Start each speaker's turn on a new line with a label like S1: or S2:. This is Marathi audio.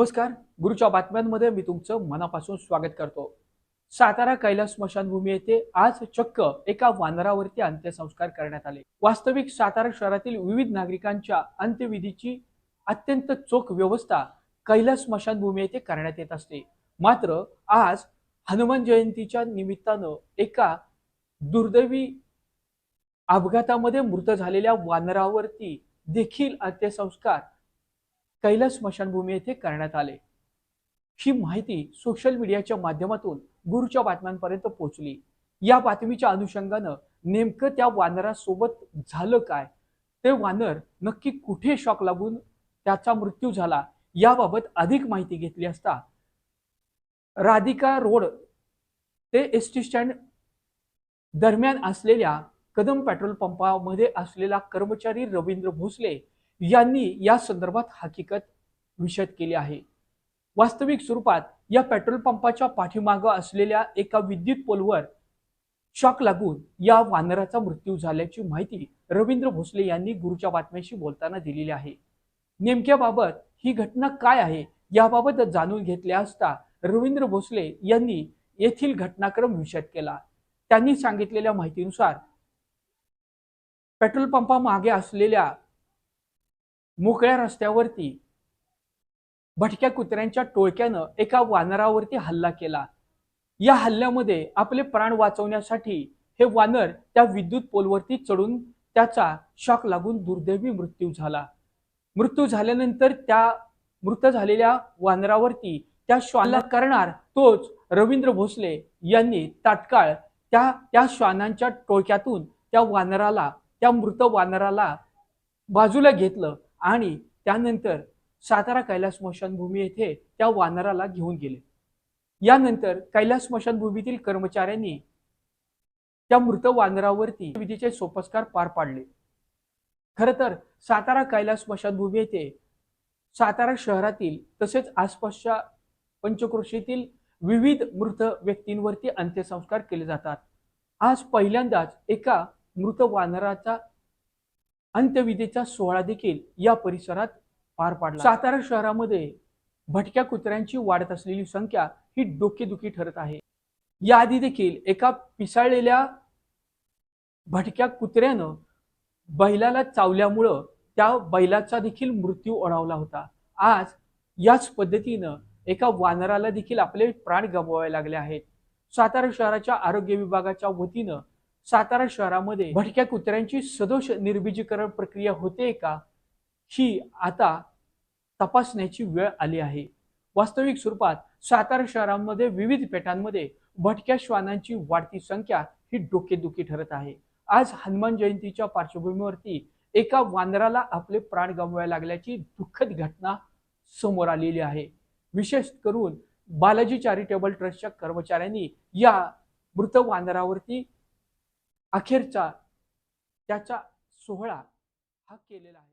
S1: नमस्कार गुरुच्या बातम्यांमध्ये मी तुमचं मनापासून स्वागत करतो. सातारा कैलास स्मशानभूमी येथे आज चक्क एका वानरावरती अंत्यसंस्कार करण्यात आले. वास्तविक सातारा शहरातील विविध नागरिकांच्या अंत्यविधीची अत्यंत चोख व्यवस्था कैलास स्मशानभूमी येथे करण्यात येत असते. मात्र आज हनुमान जयंतीच्या निमित्तानं एका दुर्दैवी अपघातामध्ये मृत झालेल्या वानरावरती देखील अंत्यसंस्कार कैलास स्मशानभूमी येथे करण्यात आले. ही माहिती सोशल मीडियाच्या माध्यमातून गुरुच्या बातम्यांपर्यंत पोहोचली. या बातमीच्या अनुषंगानं नेमकं त्या वानरासोबत झालं काय? ते वानर नक्की कुठे शॉक लागून त्याचा मृत्यू झाला? याबाबत अधिक माहिती घेतली असता राधिका रोड ते एस टी स्टँड दरम्यान असलेल्या कदम पेट्रोल पंपामध्ये असलेला कर्मचारी रवींद्र भोसले यांनी या संदर्भात हकीकत विषद केली आहे. वास्तविक स्वरूपात या पेट्रोल पंपाच्या पाठीमागं असलेल्या एका विद्युत पोलवर शॉक लागून या वानराचा मृत्यू झाल्याची माहिती रवींद्र भोसले यांनी गुरुच्या बातम्याशी बोलताना दिलेली आहे. नेमक्याबाबत ही घटना काय आहे याबाबत जाणून घेतल्या असता रवींद्र भोसले यांनी येथील घटनाक्रम विषद केला. त्यांनी सांगितलेल्या माहितीनुसार पेट्रोल पंपामागे असलेल्या मोकळ्या रस्त्यावरती भटक्या कुत्र्यांच्या टोळक्यानं एका वानरावरती हल्ला केला. या हल्ल्यामध्ये आपले प्राण वाचवण्यासाठी हे वानर त्या विद्युत पोलवरती चढून त्याचा शॉक लागून दुर्दैवी मृत्यू झाला. मृत्यू झाल्यानंतर त्या मृत झालेल्या वानरावरती त्या श्वाला करणार तोच रवींद्र भोसले यांनी तात्काळ त्या त्या श्वानांच्या टोळक्यातून त्या वानराला त्या मृत वानराला बाजूला घेतलं. आणि त्यानंतर सातारा कैलास स्मशानभूमी येथे त्या वानराला घेऊन गेले. यानंतर कैलास स्मशानभूमीतील कर्मचाऱ्यांनी त्या मृत वानरावरती विधीचे सोपस्कार पार पाडले. खर तर सातारा कैलास स्मशानभूमी येथे सातारा शहरातील तसेच आसपासच्या पंचक्रोशीतील विविध मृत व्यक्तींवरती अंत्यसंस्कार केले जातात. आज पहिल्यांदाच एका मृत वानराचा अंत्यविधीचा सोहळा देखील या परिसरात पार पाडला. सातारा शहरामध्ये भटक्या कुत्र्यांची वाढत असलेली संख्या ही डोकेदुखी ठरत आहे. याआधी देखील एका पिसाळलेल्या भटक्या कुत्र्यानं बैलाला चावल्यामुळं त्या बैलाचा देखील मृत्यू ओढावला होता. आज याच पद्धतीनं एका वानराला देखील आपले प्राण गमवावे लागले आहेत. सातारा शहराच्या आरोग्य विभागाच्या वतीनं सातारा शहरामध्ये भटक्या कुत्र्यांची सदोष निर्बीजीकरण प्रक्रिया होते का ही आता तपासण्याची वेळ आली आहे. वास्तविक स्वरूपात सातारा शहरामध्ये विविध पेठांमध्ये भटक्या श्वानांची वाढती संख्या ही डोकेदुखी ठरत आहे. आज हनुमान जयंतीच्या पार्श्वभूमीवरती एका वानराला आपले प्राण गमवायला लागल्याची दुःखद घटना समोर आलेली आहे. विशेष करून बालाजी चॅरिटेबल ट्रस्टच्या कर्मचाऱ्यांनी या मृत वानरावरती अखेरचा त्याचा सोहळा हा केलेला आहे.